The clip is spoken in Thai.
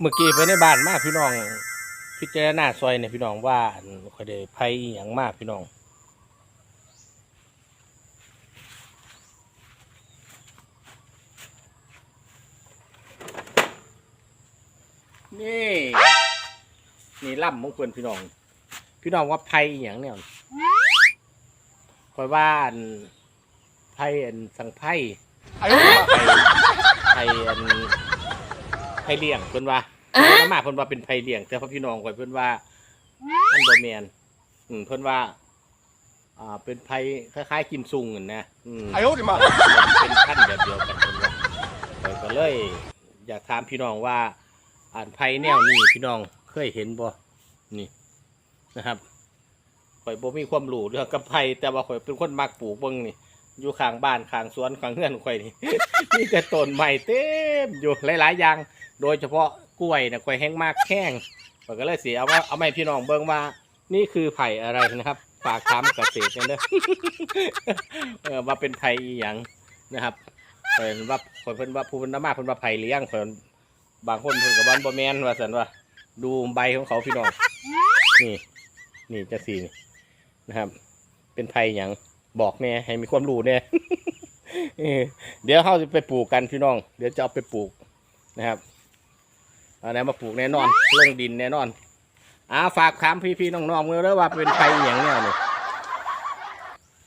เมื่อกี้ไปในบ้านมาพี่น้อง พิจารณาซอยเนี่ยพี่น้องว่าค่อยได้ไผอย่างมากพี่น้องนี่นี่ล่ำมงคลพี่น้อง พี่น้องว่าไพ่อย่างเนี่ยคอยว่านไพ่อันสังไพ่ ไผ่เลี้ยงเพื่อนว่าน้ำหมาเพื่อนว่าเป็นไผ่เลี้ยง แต่พ่อพี่น้องข่อยเพื่อนว่ามันบ่แม่นอืมเพื่อนว่า อ่า เป็นไผ่คล้ายๆกิมซุงนั่นนะมไอ้โหดิมาเป็นขั้นเดียวกันเพิ่นว่าข่อยก็เลย อยากถามพี่น้องว่า อ่านภัยแนวนี้พี่น้องเคยเห็นบ่นี่นะครับข่อยบ่มีความรู้เรื่องกับไผ่แต่ว่าข่อยเป็นคนมักปลูกเบิ่งนี่ อยู่ข้างบ้านข้างสวนข้างเฮือนข่อยนี่ มีแต่ต้นใหม่เต็มอยู่หลายๆอย่าง โดยเฉพาะกล้วยนะข่อยแห้งมากแข้งข่อยก็เลยสิเอาว่าเอามาให้พี่น้องเบิ่งว่า นี่คือไผ่อะไรนะครับฝากถามเกษตรกันเด้อเออว่าเป็นไผ่อีหยังนะครับเพิ่นว่าเพิ่นว่าผู้เพิ่นนำมาเพิ่นว่าไผ่เลี้ยงเพิ่นบางคนเพิ่นก็บ่าบ่แม่นว่าซั่นว่า ดูใบของเขาพี่น้องนี่ นี่จังซี่นี่นะครับ เป็นไผ่หยังบอกแน่ให้มีความรู้แน่เออเดี๋ยวเขาจะไปปลูกกันพี่น้อง เดี๋ยวจะเอาไปปลูกนะครับ อาไหนมาปลูกแน่นอนลงดินแน่นอนอ่าฝากถามพี่ๆน้องๆเมื่อแล้วว่าเป็นไผ่อย่างเนี้ยนี่